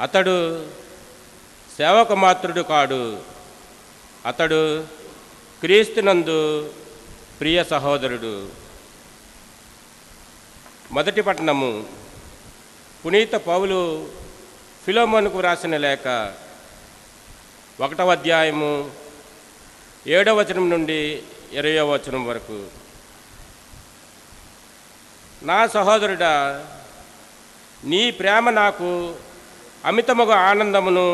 అతడు సేవక మాత్రుడు కాడు. అతడు క్రీస్తునందు ప్రియ సహోదరుడు. మొదటి పట్టణము పునీత పౌలు ఫిలోమోన్కు వ్రాసిన లేఖ ఒకటవ అధ్యాయము ఏడవ వచనం నుండి ఇరవయవ వచనం వరకు. నా సహోదరుడా నీ ప్రేమ నాకు అమితముగా ఆనందమును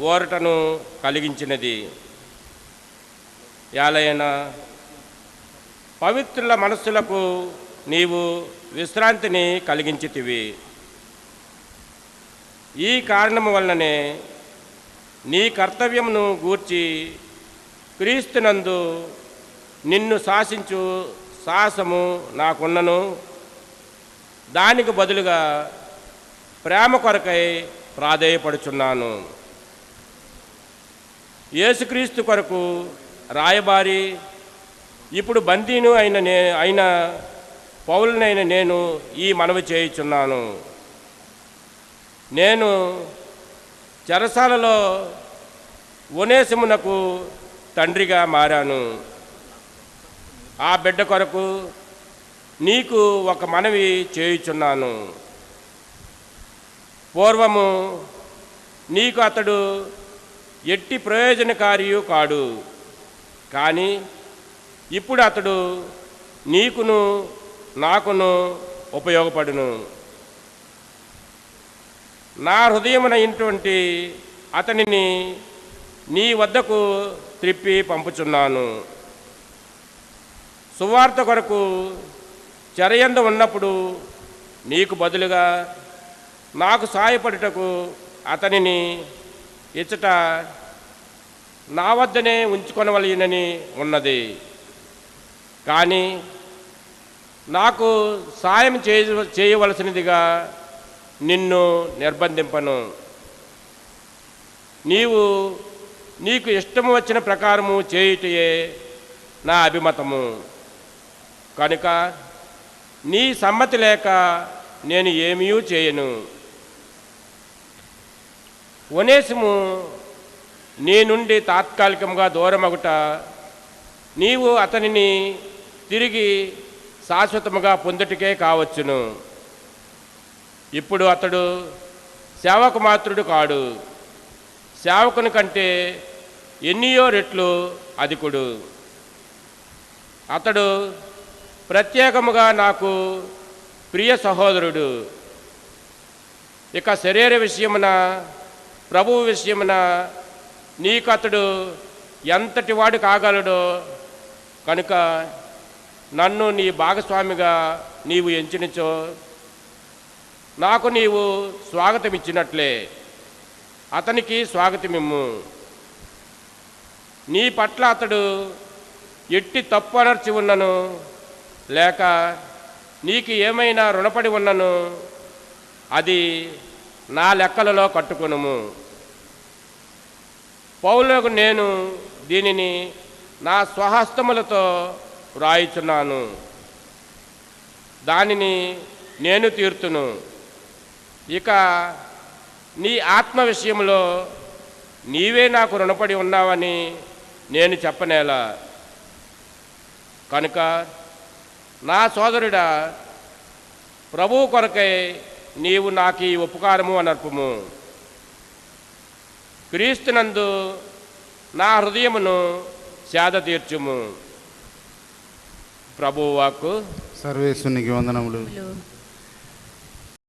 ఓరటను కలిగించినది యాలైన పవిత్రుల మనస్సులకు నీవు విశ్రాంతిని కలిగించితివి. ఈ కారణము వలననే నీ కర్తవ్యమును గూర్చి క్రీస్తునందు నిన్ను శాసించు సాహసము నాకున్నను. దానికి బదులుగా ప్రేమ కొరకై ప్రాధేయపడుచున్నాను. యేసుక్రీస్తు కొరకు రాయబారి ఇప్పుడు బందీను అయిన నే అయిన పౌలనైన నేను ఈ మనవి చేయుచున్నాను. నేను చెరసాలలో ఒనేసమునకు తండ్రిగా మారాను. ఆ బిడ్డ కొరకు నీకు ఒక మనవి చేయుచున్నాను. పూర్వము నీకు అతడు ఎట్టి ప్రయోజనకారియు కాడు. కానీ ఇప్పుడు అతడు నీకును నాకును ఉపయోగపడును. నా హృదయమునైనటువంటి అతనిని నీ వద్దకు త్రిప్పి పంపుచున్నాను. సువార్త కొరకు చెరయందు ఉన్నప్పుడు నీకు బదులుగా నాకు సాయపడుటకు అతనిని ఇచ్చట నా వద్దనే ఉంచుకొనవలయనని ఉన్నది. కానీ నాకు సాయం చేయ చేయవలసినదిగా నిన్ను నిర్బంధింపను. నీవు నీకు ఇష్టము వచ్చిన ప్రకారము చేయుటయే నా అభిమతము. కనుక నీ సమ్మతి లేక నేను ఏమీ చేయను. ఒనేసము నీ నుండి తాత్కాలికంగా దూరమగుట నీవు అతనిని తిరిగి శాశ్వతముగా పొందుటకే కావచ్చును. ఇప్పుడు అతడు సేవకు మాత్రుడు కాడు. సేవకుని కంటే ఎన్నియో రెట్లు అధికుడు. అతడు ప్రత్యేకముగా నాకు ప్రియ సహోదరుడు. ఇక శరీర విషయమున ప్రభువు విషయమున నీకు అతడు ఎంతటి వాడు కాగలడో కనుక నన్ను నీ భాగస్వామిగా నీవు ఎంచినచో నాకు నీవు స్వాగతం ఇచ్చినట్లే అతనికి స్వాగతమిమ్ము. నీ పట్ల అతడు ఎట్టి తప్పు అనర్చి ఉన్నను లేక నీకు ఏమైనా రుణపడి ఉన్నను అది నా లెక్కలలో కట్టుకునుము. పౌలకు నేను దీనిని నా స్వహస్తములతో వ్రాయిచున్నాను. దానిని నేను తీర్తును. ఇక నీ ఆత్మ విషయంలో నీవే నాకు రుణపడి ఉన్నావని నేను చెప్పనేలా. కనుక నా సోదరుడా ప్రభువు కొరకై నీవు నాకు ఈ ఉపకారము అనర్పము. క్రీస్తునందు నా హృదయమును సేద తీర్చుము. ప్రభువు వాక్కు. సర్వేశ్వనికి వందనములు.